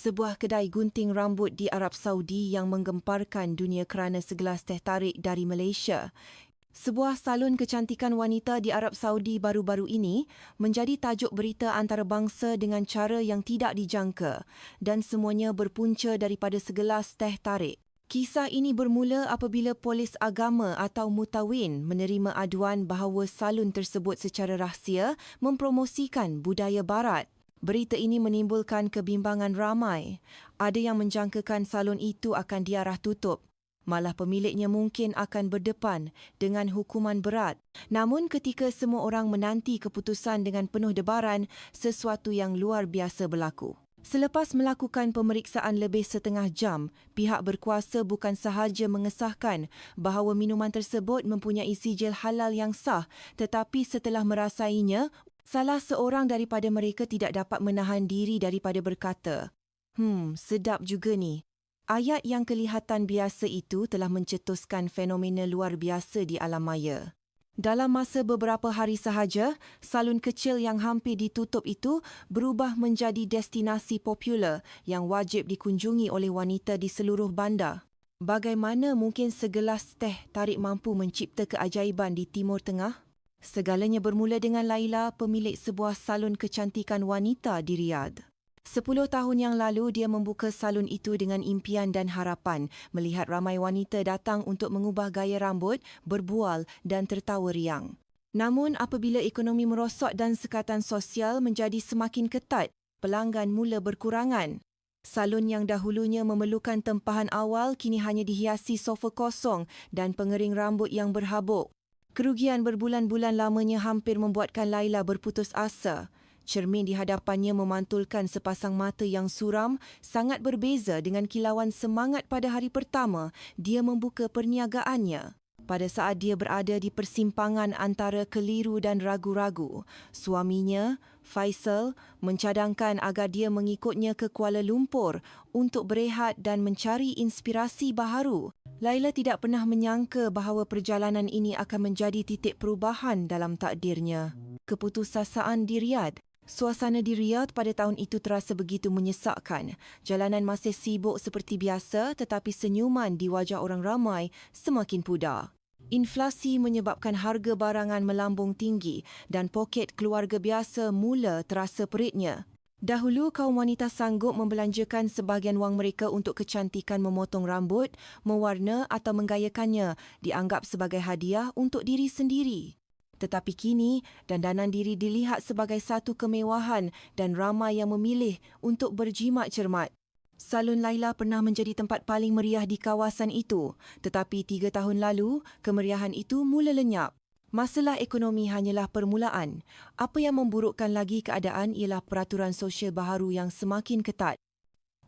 sebuah kedai gunting rambut di Arab Saudi yang menggemparkan dunia kerana segelas teh tarik dari Malaysia. Sebuah salon kecantikan wanita di Arab Saudi baru-baru ini menjadi tajuk berita antarabangsa dengan cara yang tidak dijangka dan semuanya berpunca daripada segelas teh tarik. Kisah ini bermula apabila polis agama atau mutawin menerima aduan bahawa salon tersebut secara rahsia mempromosikan budaya barat. Berita ini menimbulkan kebimbangan ramai. Ada yang menjangkakan salon itu akan diarah tutup. Malah pemiliknya mungkin akan berdepan dengan hukuman berat. Namun ketika semua orang menanti keputusan dengan penuh debaran, sesuatu yang luar biasa berlaku. Selepas melakukan pemeriksaan lebih setengah jam, pihak berkuasa bukan sahaja mengesahkan bahawa minuman tersebut mempunyai sijil halal yang sah, tetapi setelah merasainya, Salah seorang daripada mereka tidak dapat menahan diri daripada berkata, Hmm, sedap juga ni. Ayat yang kelihatan biasa itu telah mencetuskan fenomena luar biasa di alam maya. Dalam masa beberapa hari sahaja, salon kecil yang hampir ditutup itu berubah menjadi destinasi popular yang wajib dikunjungi oleh wanita di seluruh bandar. Bagaimana mungkin segelas teh tarik mampu mencipta keajaiban di Timur Tengah? Segalanya bermula dengan Laila, pemilik sebuah salon kecantikan wanita di Riyadh. Sepuluh tahun yang lalu, dia membuka salon itu dengan impian dan harapan melihat ramai wanita datang untuk mengubah gaya rambut, berbual dan tertawa riang. Namun, apabila ekonomi merosot dan sekatan sosial menjadi semakin ketat, pelanggan mula berkurangan. Salon yang dahulunya memerlukan tempahan awal kini hanya dihiasi sofa kosong dan pengering rambut yang berhabuk. Kerugian berbulan-bulan lamanya hampir membuatkan Laila berputus asa. Cermin di hadapannya memantulkan sepasang mata yang suram sangat berbeza dengan kilauan semangat pada hari pertama dia membuka perniagaannya. Pada saat dia berada di persimpangan antara keliru dan ragu-ragu, suaminya, Faisal, mencadangkan agar dia mengikutnya ke Kuala Lumpur untuk berehat dan mencari inspirasi baharu. Laila tidak pernah menyangka bahawa perjalanan ini akan menjadi titik perubahan dalam takdirnya. Keputusasaan di Riyadh Suasana di Riyadh pada tahun itu terasa begitu menyesakkan. Jalanan masih sibuk seperti biasa tetapi senyuman di wajah orang ramai semakin pudar. Inflasi menyebabkan harga barangan melambung tinggi dan poket keluarga biasa mula terasa peritnya. Dahulu kaum wanita sanggup membelanjakan sebahagian wang mereka untuk kecantikan memotong rambut, mewarna atau menggayakannya dianggap sebagai hadiah untuk diri sendiri. Tetapi kini, dandanan diri dilihat sebagai satu kemewahan dan ramai yang memilih untuk berjimat cermat. Salon Laila pernah menjadi tempat paling meriah di kawasan itu, tetapi tiga tahun lalu, kemeriahan itu mula lenyap. Masalah ekonomi hanyalah permulaan. Apa yang memburukkan lagi keadaan ialah peraturan sosial baharu yang semakin ketat.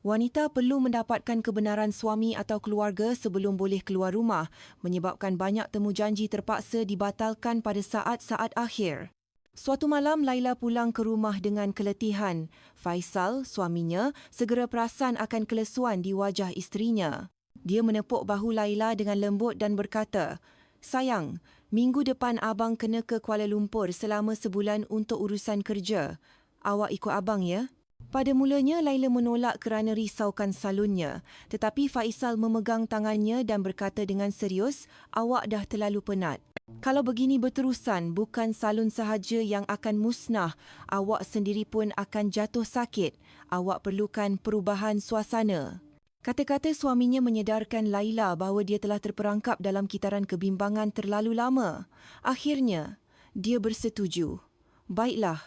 Wanita perlu mendapatkan kebenaran suami atau keluarga sebelum boleh keluar rumah, menyebabkan banyak temu janji terpaksa dibatalkan pada saat-saat akhir. Suatu malam, Laila pulang ke rumah dengan keletihan. Faisal, suaminya, segera perasan akan kelesuan di wajah isterinya. Dia menepuk bahu Laila dengan lembut dan berkata, Sayang, minggu depan abang kena ke Kuala Lumpur selama sebulan untuk urusan kerja. Awak ikut abang ya? Pada mulanya, Laila menolak kerana risaukan salunnya. Tetapi Faisal memegang tangannya dan berkata dengan serius, awak dah terlalu penat. Kalau begini berterusan, bukan salun sahaja yang akan musnah, awak sendiri pun akan jatuh sakit. Awak perlukan perubahan suasana. Kata-kata suaminya menyedarkan Laila bahawa dia telah terperangkap dalam kitaran kebimbangan terlalu lama. Akhirnya, dia bersetuju. Baiklah,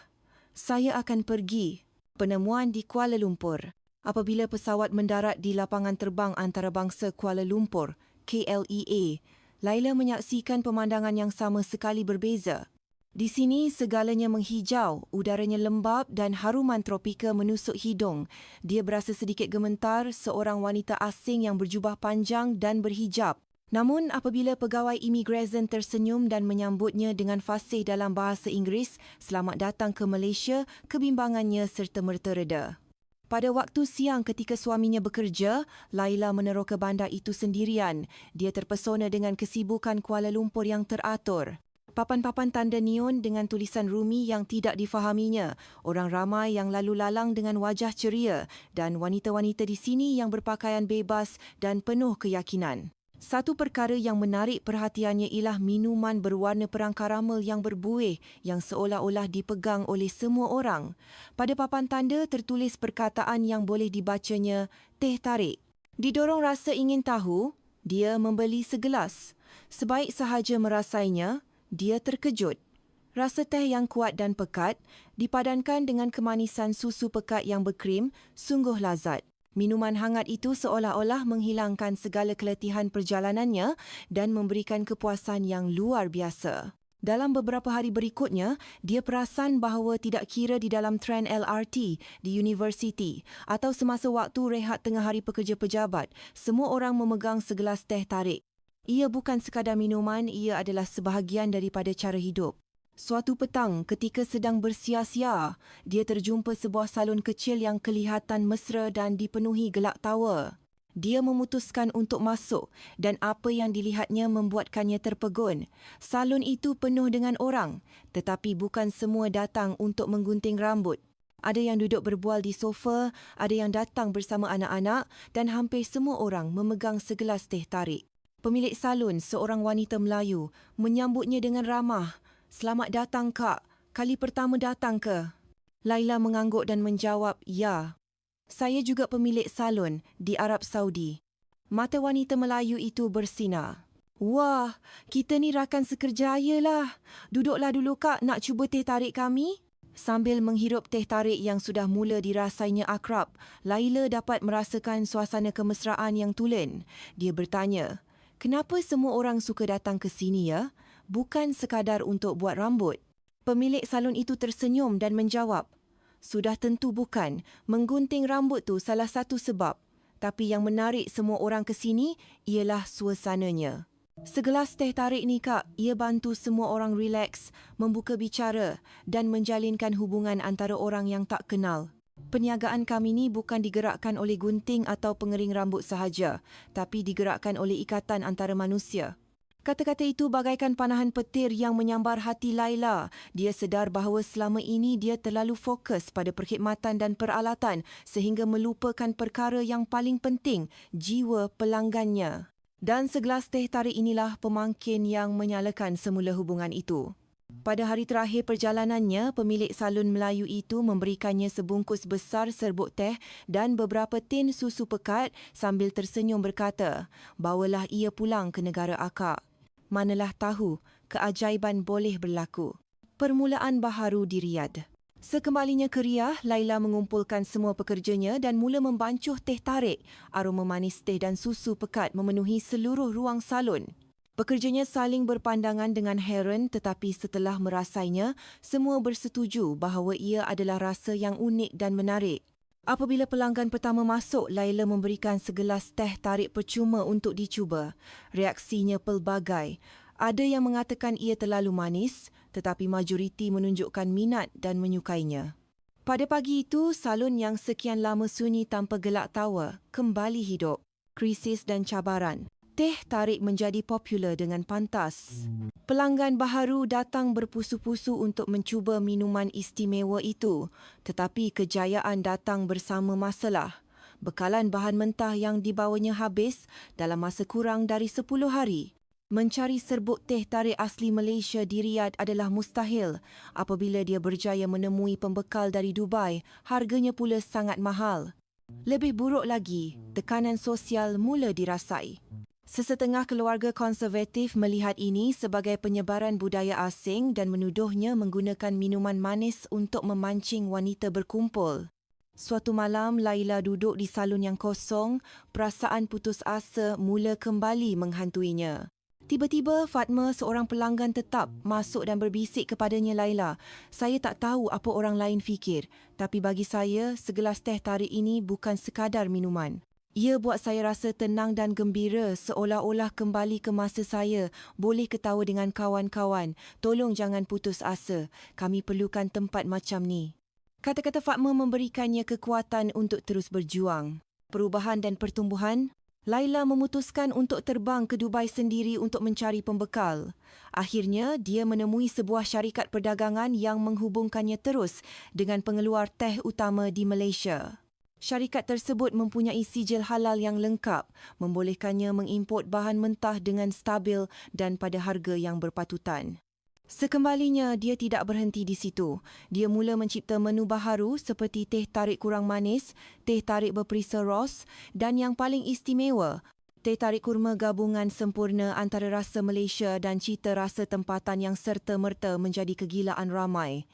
saya akan pergi. Penemuan di Kuala Lumpur. Apabila pesawat mendarat di lapangan terbang antarabangsa Kuala Lumpur, KLEA, Laila menyaksikan pemandangan yang sama sekali berbeza. Di sini segalanya menghijau, udaranya lembab dan haruman tropika menusuk hidung. Dia berasa sedikit gementar seorang wanita asing yang berjubah panjang dan berhijab. Namun apabila pegawai imigresen tersenyum dan menyambutnya dengan fasih dalam bahasa Inggeris, selamat datang ke Malaysia, kebimbangannya serta merta reda. Pada waktu siang ketika suaminya bekerja, Laila meneroka bandar itu sendirian. Dia terpesona dengan kesibukan Kuala Lumpur yang teratur. papan-papan tanda neon dengan tulisan Rumi yang tidak difahaminya, orang ramai yang lalu lalang dengan wajah ceria dan wanita-wanita di sini yang berpakaian bebas dan penuh keyakinan. Satu perkara yang menarik perhatiannya ialah minuman berwarna perang karamel yang berbuih yang seolah-olah dipegang oleh semua orang. Pada papan tanda tertulis perkataan yang boleh dibacanya teh tarik. Didorong rasa ingin tahu, dia membeli segelas. Sebaik sahaja merasainya, dia terkejut. Rasa teh yang kuat dan pekat dipadankan dengan kemanisan susu pekat yang berkrim sungguh lazat. Minuman hangat itu seolah-olah menghilangkan segala keletihan perjalanannya dan memberikan kepuasan yang luar biasa. Dalam beberapa hari berikutnya, dia perasan bahawa tidak kira di dalam tren LRT di universiti atau semasa waktu rehat tengah hari pekerja pejabat, semua orang memegang segelas teh tarik. Ia bukan sekadar minuman, ia adalah sebahagian daripada cara hidup. Suatu petang ketika sedang bersia-sia, dia terjumpa sebuah salon kecil yang kelihatan mesra dan dipenuhi gelak tawa. Dia memutuskan untuk masuk dan apa yang dilihatnya membuatkannya terpegun. Salon itu penuh dengan orang tetapi bukan semua datang untuk menggunting rambut. Ada yang duduk berbual di sofa, ada yang datang bersama anak-anak dan hampir semua orang memegang segelas teh tarik. Pemilik salon, seorang wanita Melayu, menyambutnya dengan ramah. Selamat datang, Kak. Kali pertama datang ke? Laila mengangguk dan menjawab, ya. Saya juga pemilik salon di Arab Saudi. Mata wanita Melayu itu bersinar. Wah, kita ni rakan sekerjaya lah. Duduklah dulu, Kak. Nak cuba teh tarik kami? Sambil menghirup teh tarik yang sudah mula dirasainya akrab, Laila dapat merasakan suasana kemesraan yang tulen. Dia bertanya, Kenapa semua orang suka datang ke sini ya? Bukan sekadar untuk buat rambut. Pemilik salon itu tersenyum dan menjawab, Sudah tentu bukan. Menggunting rambut tu salah satu sebab. Tapi yang menarik semua orang ke sini ialah suasananya. Segelas teh tarik ni kak, ia bantu semua orang rileks, membuka bicara dan menjalinkan hubungan antara orang yang tak kenal. Perniagaan kami ni bukan digerakkan oleh gunting atau pengering rambut sahaja, tapi digerakkan oleh ikatan antara manusia. Kata-kata itu bagaikan panahan petir yang menyambar hati Laila. Dia sedar bahawa selama ini dia terlalu fokus pada perkhidmatan dan peralatan sehingga melupakan perkara yang paling penting, jiwa pelanggannya. Dan segelas teh tarik inilah pemangkin yang menyalakan semula hubungan itu. Pada hari terakhir perjalanannya, pemilik salon Melayu itu memberikannya sebungkus besar serbuk teh dan beberapa tin susu pekat sambil tersenyum berkata, bawalah ia pulang ke negara akak. Manalah tahu, keajaiban boleh berlaku. Permulaan baharu di Riyadh. Sekembalinya ke Riyah, Laila mengumpulkan semua pekerjanya dan mula membancuh teh tarik. Aroma manis teh dan susu pekat memenuhi seluruh ruang salon. Pekerjanya saling berpandangan dengan heran tetapi setelah merasainya, semua bersetuju bahawa ia adalah rasa yang unik dan menarik. Apabila pelanggan pertama masuk, Laila memberikan segelas teh tarik percuma untuk dicuba. Reaksinya pelbagai. Ada yang mengatakan ia terlalu manis tetapi majoriti menunjukkan minat dan menyukainya. Pada pagi itu, salon yang sekian lama sunyi tanpa gelak tawa kembali hidup. Krisis dan cabaran teh tarik menjadi popular dengan pantas. Pelanggan baharu datang berpusu-pusu untuk mencuba minuman istimewa itu, tetapi kejayaan datang bersama masalah. Bekalan bahan mentah yang dibawanya habis dalam masa kurang dari 10 hari. Mencari serbuk teh tarik asli Malaysia di Riyadh adalah mustahil apabila dia berjaya menemui pembekal dari Dubai, harganya pula sangat mahal. Lebih buruk lagi, tekanan sosial mula dirasai. Sesetengah keluarga konservatif melihat ini sebagai penyebaran budaya asing dan menuduhnya menggunakan minuman manis untuk memancing wanita berkumpul. Suatu malam, Laila duduk di salon yang kosong, perasaan putus asa mula kembali menghantuinya. Tiba-tiba, Fatma, seorang pelanggan tetap, masuk dan berbisik kepadanya Laila. Saya tak tahu apa orang lain fikir, tapi bagi saya, segelas teh tarik ini bukan sekadar minuman. Ia buat saya rasa tenang dan gembira seolah-olah kembali ke masa saya boleh ketawa dengan kawan-kawan. Tolong jangan putus asa. Kami perlukan tempat macam ni. Kata-kata Fatma memberikannya kekuatan untuk terus berjuang. Perubahan dan pertumbuhan Laila memutuskan untuk terbang ke Dubai sendiri untuk mencari pembekal. Akhirnya, dia menemui sebuah syarikat perdagangan yang menghubungkannya terus dengan pengeluar teh utama di Malaysia. Syarikat tersebut mempunyai sijil halal yang lengkap, membolehkannya mengimport bahan mentah dengan stabil dan pada harga yang berpatutan. Sekembalinya, dia tidak berhenti di situ. Dia mula mencipta menu baharu seperti teh tarik kurang manis, teh tarik berperisa ros dan yang paling istimewa, teh tarik kurma gabungan sempurna antara rasa Malaysia dan cita rasa tempatan yang serta-merta menjadi kegilaan ramai.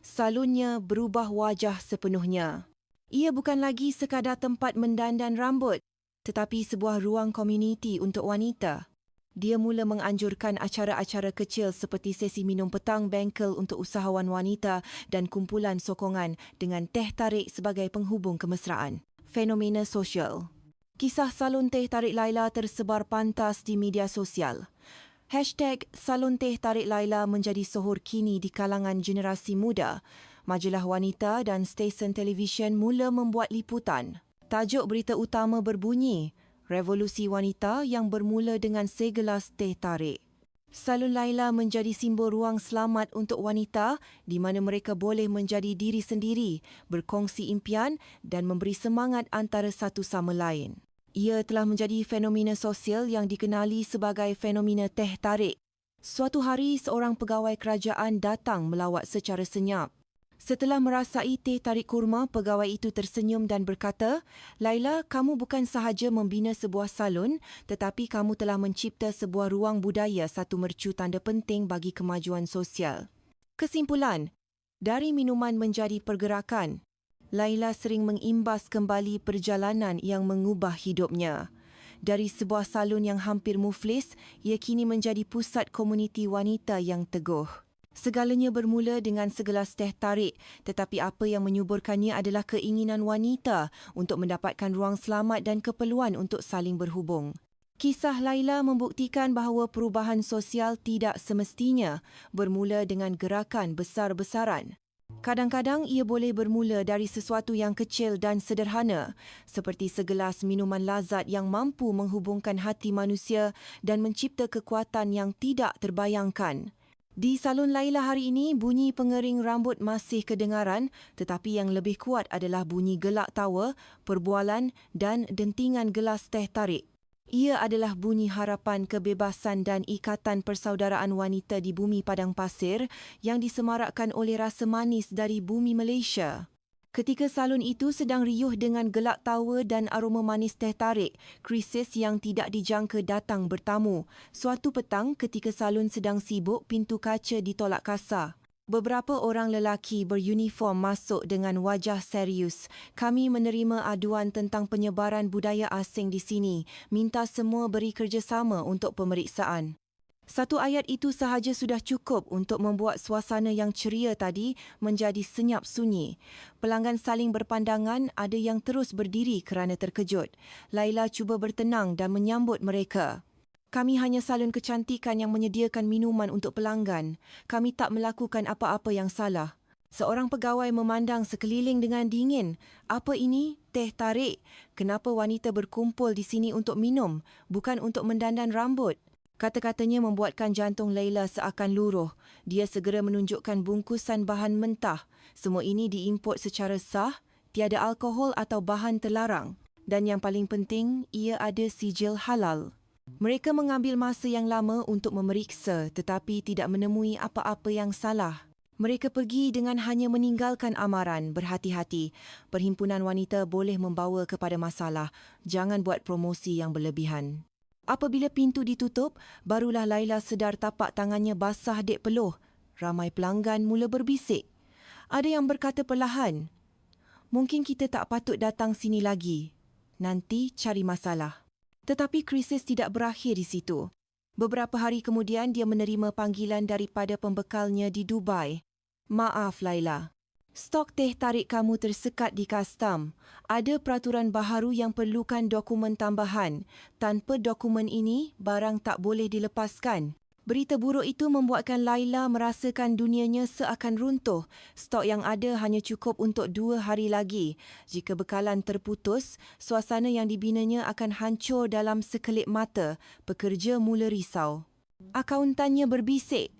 Salunnya berubah wajah sepenuhnya. Ia bukan lagi sekadar tempat mendandan rambut, tetapi sebuah ruang komuniti untuk wanita dia mula menganjurkan acara-acara kecil seperti sesi minum petang bengkel untuk usahawan wanita dan kumpulan sokongan dengan teh tarik sebagai penghubung kemesraan. Fenomena sosial. Kisah salon teh tarik Laila tersebar pantas di media sosial. Hashtag Salon Teh Tarik Laila menjadi sohor kini di kalangan generasi muda. Majalah wanita dan stesen televisyen mula membuat liputan. Tajuk berita utama berbunyi, revolusi wanita yang bermula dengan segelas teh tarik. Salon Laila menjadi simbol ruang selamat untuk wanita di mana mereka boleh menjadi diri sendiri, berkongsi impian dan memberi semangat antara satu sama lain. Ia telah menjadi fenomena sosial yang dikenali sebagai fenomena teh tarik. Suatu hari, seorang pegawai kerajaan datang melawat secara senyap. Setelah merasai teh tarik kurma, pegawai itu tersenyum dan berkata, Laila, kamu bukan sahaja membina sebuah salon, tetapi kamu telah mencipta sebuah ruang budaya satu mercu tanda penting bagi kemajuan sosial. Kesimpulan, dari minuman menjadi pergerakan, Laila sering mengimbas kembali perjalanan yang mengubah hidupnya. Dari sebuah salon yang hampir muflis, ia kini menjadi pusat komuniti wanita yang teguh. Segalanya bermula dengan segelas teh tarik, tetapi apa yang menyuburkannya adalah keinginan wanita untuk mendapatkan ruang selamat dan keperluan untuk saling berhubung. Kisah Laila membuktikan bahawa perubahan sosial tidak semestinya bermula dengan gerakan besar-besaran. Kadang-kadang ia boleh bermula dari sesuatu yang kecil dan sederhana, seperti segelas minuman lazat yang mampu menghubungkan hati manusia dan mencipta kekuatan yang tidak terbayangkan. Di salon Laila hari ini, bunyi pengering rambut masih kedengaran tetapi yang lebih kuat adalah bunyi gelak tawa, perbualan dan dentingan gelas teh tarik. Ia adalah bunyi harapan kebebasan dan ikatan persaudaraan wanita di bumi padang pasir yang disemarakkan oleh rasa manis dari bumi Malaysia. Ketika salon itu sedang riuh dengan gelak tawa dan aroma manis teh tarik, krisis yang tidak dijangka datang bertamu. Suatu petang ketika salon sedang sibuk, pintu kaca ditolak kasar. Beberapa orang lelaki beruniform masuk dengan wajah serius. Kami menerima aduan tentang penyebaran budaya asing di sini. Minta semua beri kerjasama untuk pemeriksaan. Satu ayat itu sahaja sudah cukup untuk membuat suasana yang ceria tadi menjadi senyap sunyi. Pelanggan saling berpandangan, ada yang terus berdiri kerana terkejut. Laila cuba bertenang dan menyambut mereka. Kami hanya salon kecantikan yang menyediakan minuman untuk pelanggan. Kami tak melakukan apa-apa yang salah. Seorang pegawai memandang sekeliling dengan dingin. Apa ini? Teh tarik. Kenapa wanita berkumpul di sini untuk minum, bukan untuk mendandan rambut? Kata-katanya membuatkan jantung Leila seakan luruh. Dia segera menunjukkan bungkusan bahan mentah. Semua ini diimport secara sah, tiada alkohol atau bahan terlarang. Dan yang paling penting, ia ada sijil halal. Mereka mengambil masa yang lama untuk memeriksa tetapi tidak menemui apa-apa yang salah. Mereka pergi dengan hanya meninggalkan amaran, berhati-hati. Perhimpunan wanita boleh membawa kepada masalah. Jangan buat promosi yang berlebihan. Apabila pintu ditutup, barulah Laila sedar tapak tangannya basah dek peluh. Ramai pelanggan mula berbisik. Ada yang berkata perlahan, mungkin kita tak patut datang sini lagi. Nanti cari masalah. Tetapi krisis tidak berakhir di situ. Beberapa hari kemudian dia menerima panggilan daripada pembekalnya di Dubai. Maaf Laila, Stok teh tarik kamu tersekat di kastam. Ada peraturan baharu yang perlukan dokumen tambahan. Tanpa dokumen ini, barang tak boleh dilepaskan. Berita buruk itu membuatkan Laila merasakan dunianya seakan runtuh. Stok yang ada hanya cukup untuk dua hari lagi. Jika bekalan terputus, suasana yang dibinanya akan hancur dalam sekelip mata. Pekerja mula risau. Akauntannya berbisik.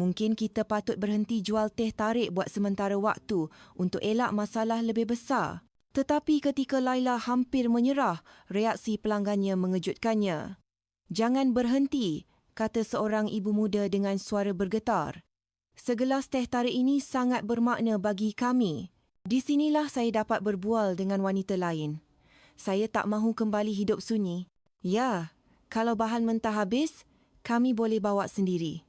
Mungkin kita patut berhenti jual teh tarik buat sementara waktu untuk elak masalah lebih besar. Tetapi ketika Laila hampir menyerah, reaksi pelanggannya mengejutkannya. Jangan berhenti, kata seorang ibu muda dengan suara bergetar. Segelas teh tarik ini sangat bermakna bagi kami. Di sinilah saya dapat berbual dengan wanita lain. Saya tak mahu kembali hidup sunyi. Ya, kalau bahan mentah habis, kami boleh bawa sendiri.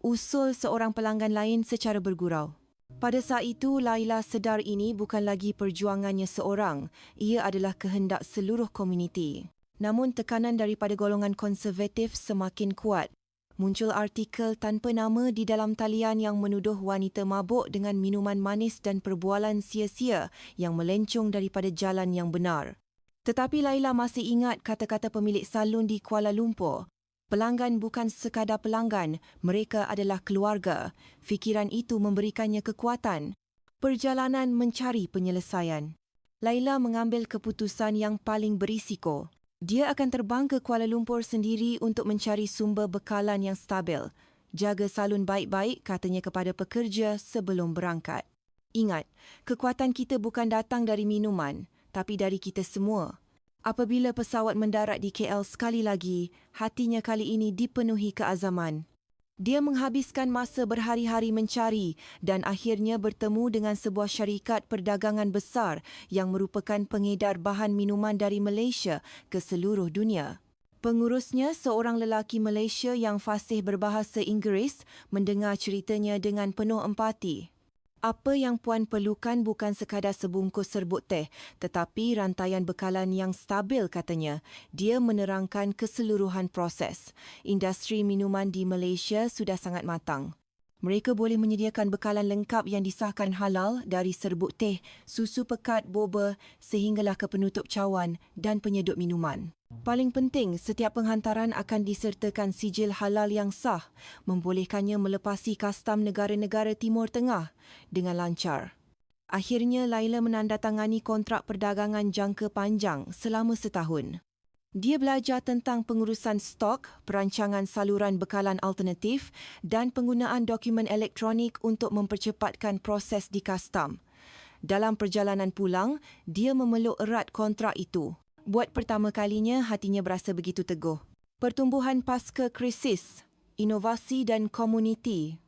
Usul seorang pelanggan lain secara bergurau. Pada saat itu, Laila sedar ini bukan lagi perjuangannya seorang. Ia adalah kehendak seluruh komuniti. Namun tekanan daripada golongan konservatif semakin kuat. Muncul artikel tanpa nama di dalam talian yang menuduh wanita mabuk dengan minuman manis dan perbualan sia-sia yang melencong daripada jalan yang benar. Tetapi Laila masih ingat kata-kata pemilik salon di Kuala Lumpur. Pelanggan bukan sekadar pelanggan, mereka adalah keluarga. Fikiran itu memberikannya kekuatan. Perjalanan mencari penyelesaian. Laila mengambil keputusan yang paling berisiko. Dia akan terbang ke Kuala Lumpur sendiri untuk mencari sumber bekalan yang stabil. Jaga salon baik-baik, katanya kepada pekerja sebelum berangkat. Ingat, kekuatan kita bukan datang dari minuman, tapi dari kita semua. Apabila pesawat mendarat di KL sekali lagi, hatinya kali ini dipenuhi keazaman. Dia menghabiskan masa berhari-hari mencari dan akhirnya bertemu dengan sebuah syarikat perdagangan besar yang merupakan pengedar bahan minuman dari Malaysia ke seluruh dunia. Pengurusnya, seorang lelaki Malaysia yang fasih berbahasa Inggeris, mendengar ceritanya dengan penuh empati. Apa yang puan perlukan bukan sekadar sebungkus serbuk teh, tetapi rantaian bekalan yang stabil katanya. Dia menerangkan keseluruhan proses. Industri minuman di Malaysia sudah sangat matang. Mereka boleh menyediakan bekalan lengkap yang disahkan halal dari serbuk teh, susu pekat, boba sehinggalah ke penutup cawan dan penyedup minuman. Paling penting, setiap penghantaran akan disertakan sijil halal yang sah, membolehkannya melepasi kastam negara-negara Timur Tengah dengan lancar. Akhirnya, Laila menandatangani kontrak perdagangan jangka panjang selama setahun. Dia belajar tentang pengurusan stok, perancangan saluran bekalan alternatif dan penggunaan dokumen elektronik untuk mempercepatkan proses di kastam. Dalam perjalanan pulang, dia memeluk erat kontrak itu. Buat pertama kalinya, hatinya berasa begitu teguh. Pertumbuhan pasca krisis, inovasi dan komuniti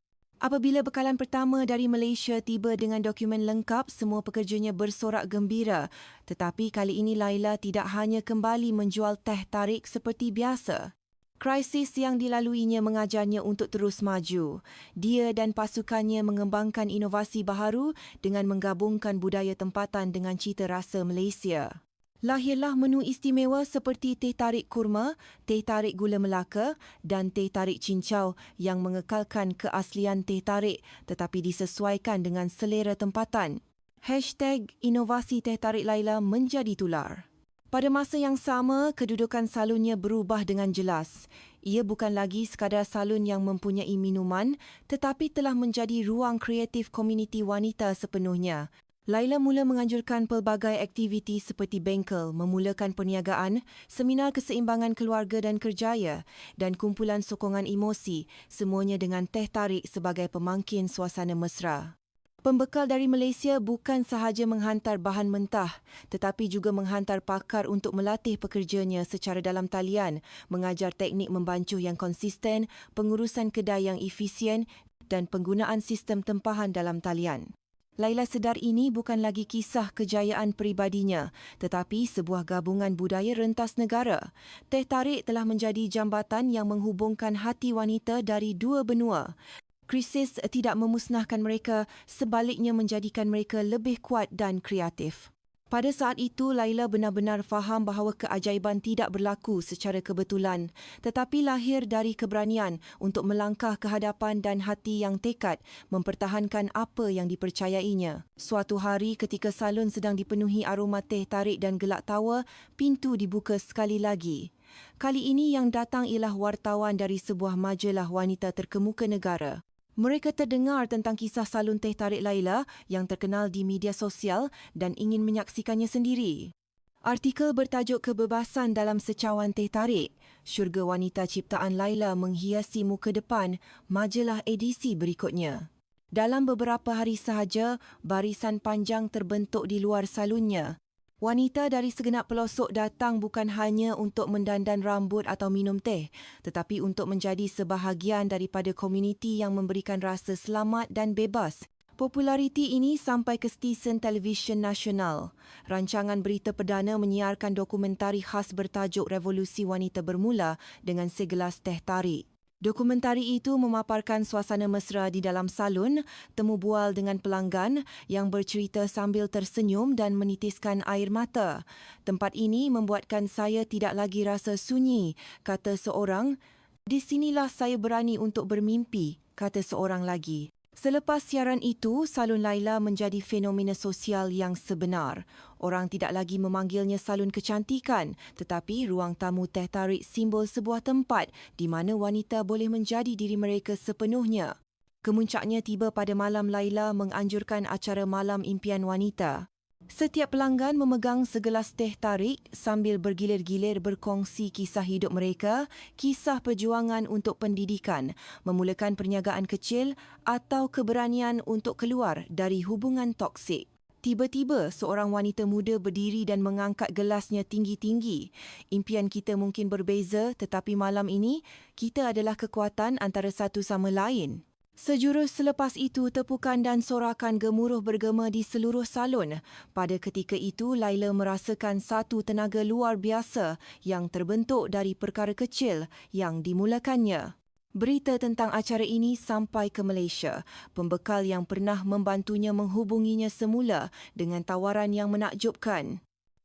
Apabila bekalan pertama dari Malaysia tiba dengan dokumen lengkap, semua pekerjanya bersorak gembira. Tetapi kali ini Laila tidak hanya kembali menjual teh tarik seperti biasa. Krisis yang dilaluinya mengajarnya untuk terus maju. Dia dan pasukannya mengembangkan inovasi baharu dengan menggabungkan budaya tempatan dengan cita rasa Malaysia lahirlah menu istimewa seperti teh tarik kurma, teh tarik gula melaka dan teh tarik cincau yang mengekalkan keaslian teh tarik tetapi disesuaikan dengan selera tempatan. Hashtag inovasi teh tarik Laila menjadi tular. Pada masa yang sama, kedudukan salonnya berubah dengan jelas. Ia bukan lagi sekadar salon yang mempunyai minuman tetapi telah menjadi ruang kreatif komuniti wanita sepenuhnya. Laila mula menganjurkan pelbagai aktiviti seperti bengkel, memulakan perniagaan, seminar keseimbangan keluarga dan kerjaya dan kumpulan sokongan emosi, semuanya dengan teh tarik sebagai pemangkin suasana mesra. Pembekal dari Malaysia bukan sahaja menghantar bahan mentah tetapi juga menghantar pakar untuk melatih pekerjanya secara dalam talian, mengajar teknik membancuh yang konsisten, pengurusan kedai yang efisien dan penggunaan sistem tempahan dalam talian. Laila sedar ini bukan lagi kisah kejayaan peribadinya, tetapi sebuah gabungan budaya rentas negara. Teh tarik telah menjadi jambatan yang menghubungkan hati wanita dari dua benua. Krisis tidak memusnahkan mereka, sebaliknya menjadikan mereka lebih kuat dan kreatif. Pada saat itu, Laila benar-benar faham bahawa keajaiban tidak berlaku secara kebetulan, tetapi lahir dari keberanian untuk melangkah ke hadapan dan hati yang tekad mempertahankan apa yang dipercayainya. Suatu hari ketika salon sedang dipenuhi aroma teh tarik dan gelak tawa, pintu dibuka sekali lagi. Kali ini yang datang ialah wartawan dari sebuah majalah wanita terkemuka negara. Mereka terdengar tentang kisah salun teh tarik Laila yang terkenal di media sosial dan ingin menyaksikannya sendiri. Artikel bertajuk Kebebasan dalam Secawan Teh Tarik. Syurga wanita ciptaan Laila menghiasi muka depan majalah edisi berikutnya. Dalam beberapa hari sahaja, barisan panjang terbentuk di luar salunnya. Wanita dari segenap pelosok datang bukan hanya untuk mendandan rambut atau minum teh, tetapi untuk menjadi sebahagian daripada komuniti yang memberikan rasa selamat dan bebas. Populariti ini sampai ke stesen televisyen nasional. Rancangan berita perdana menyiarkan dokumentari khas bertajuk Revolusi Wanita Bermula dengan segelas teh tarik. Dokumentari itu memaparkan suasana mesra di dalam salon, temu bual dengan pelanggan yang bercerita sambil tersenyum dan menitiskan air mata. Tempat ini membuatkan saya tidak lagi rasa sunyi, kata seorang. Di sinilah saya berani untuk bermimpi, kata seorang lagi. Selepas siaran itu, Salon Laila menjadi fenomena sosial yang sebenar. Orang tidak lagi memanggilnya salon kecantikan, tetapi ruang tamu teh tarik simbol sebuah tempat di mana wanita boleh menjadi diri mereka sepenuhnya. Kemuncaknya tiba pada malam Laila menganjurkan acara Malam Impian Wanita. Setiap pelanggan memegang segelas teh tarik sambil bergilir-gilir berkongsi kisah hidup mereka, kisah perjuangan untuk pendidikan, memulakan perniagaan kecil atau keberanian untuk keluar dari hubungan toksik. Tiba-tiba seorang wanita muda berdiri dan mengangkat gelasnya tinggi-tinggi. Impian kita mungkin berbeza tetapi malam ini kita adalah kekuatan antara satu sama lain. Sejurus selepas itu, tepukan dan sorakan gemuruh bergema di seluruh salon. Pada ketika itu, Laila merasakan satu tenaga luar biasa yang terbentuk dari perkara kecil yang dimulakannya. Berita tentang acara ini sampai ke Malaysia. Pembekal yang pernah membantunya menghubunginya semula dengan tawaran yang menakjubkan.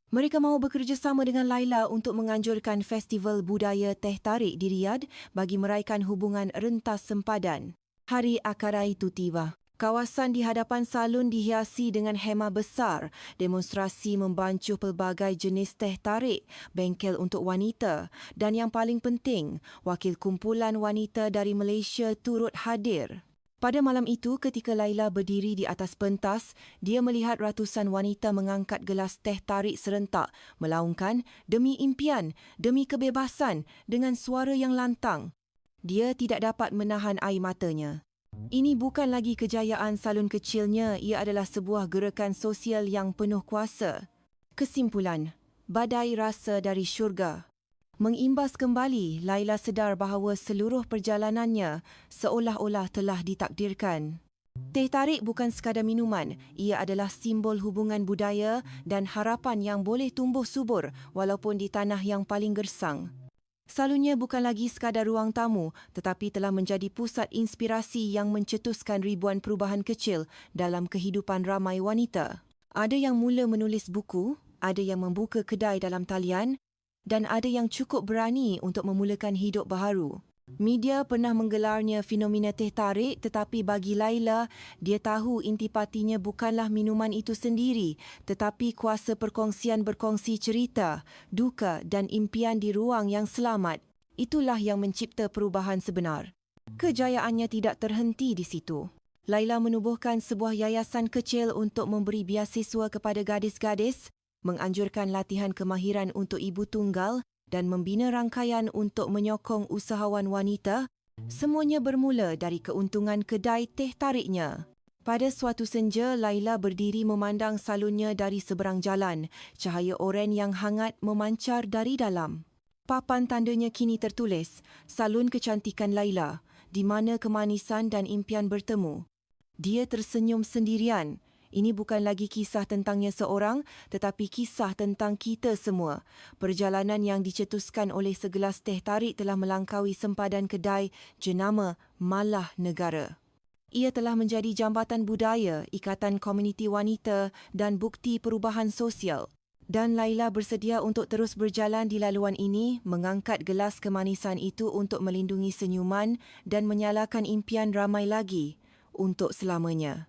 Mereka mahu bekerjasama dengan Laila untuk menganjurkan festival budaya teh tarik di Riyadh bagi meraihkan hubungan rentas sempadan. Hari akara itu tiba. Kawasan di hadapan salon dihiasi dengan hema besar, demonstrasi membancuh pelbagai jenis teh tarik, bengkel untuk wanita dan yang paling penting, wakil kumpulan wanita dari Malaysia turut hadir. Pada malam itu, ketika Laila berdiri di atas pentas, dia melihat ratusan wanita mengangkat gelas teh tarik serentak, melaungkan demi impian, demi kebebasan dengan suara yang lantang. Dia tidak dapat menahan air matanya. Ini bukan lagi kejayaan salon kecilnya, ia adalah sebuah gerakan sosial yang penuh kuasa. Kesimpulan, badai rasa dari syurga. Mengimbas kembali, Laila sedar bahawa seluruh perjalanannya seolah-olah telah ditakdirkan. Teh tarik bukan sekadar minuman, ia adalah simbol hubungan budaya dan harapan yang boleh tumbuh subur walaupun di tanah yang paling gersang. Salunnya bukan lagi sekadar ruang tamu tetapi telah menjadi pusat inspirasi yang mencetuskan ribuan perubahan kecil dalam kehidupan ramai wanita. Ada yang mula menulis buku, ada yang membuka kedai dalam talian dan ada yang cukup berani untuk memulakan hidup baharu. Media pernah menggelarnya fenomena teh tarik tetapi bagi Laila, dia tahu intipatinya bukanlah minuman itu sendiri tetapi kuasa perkongsian berkongsi cerita, duka dan impian di ruang yang selamat. Itulah yang mencipta perubahan sebenar. Kejayaannya tidak terhenti di situ. Laila menubuhkan sebuah yayasan kecil untuk memberi biasiswa kepada gadis-gadis, menganjurkan latihan kemahiran untuk ibu tunggal dan membina rangkaian untuk menyokong usahawan wanita, semuanya bermula dari keuntungan kedai teh tariknya. Pada suatu senja, Laila berdiri memandang salunnya dari seberang jalan. Cahaya oren yang hangat memancar dari dalam. Papan tandanya kini tertulis, Salun Kecantikan Laila, di mana kemanisan dan impian bertemu. Dia tersenyum sendirian, ini bukan lagi kisah tentangnya seorang tetapi kisah tentang kita semua. Perjalanan yang dicetuskan oleh segelas teh tarik telah melangkaui sempadan kedai jenama Malah Negara. Ia telah menjadi jambatan budaya, ikatan komuniti wanita dan bukti perubahan sosial. Dan Laila bersedia untuk terus berjalan di laluan ini, mengangkat gelas kemanisan itu untuk melindungi senyuman dan menyalakan impian ramai lagi untuk selamanya.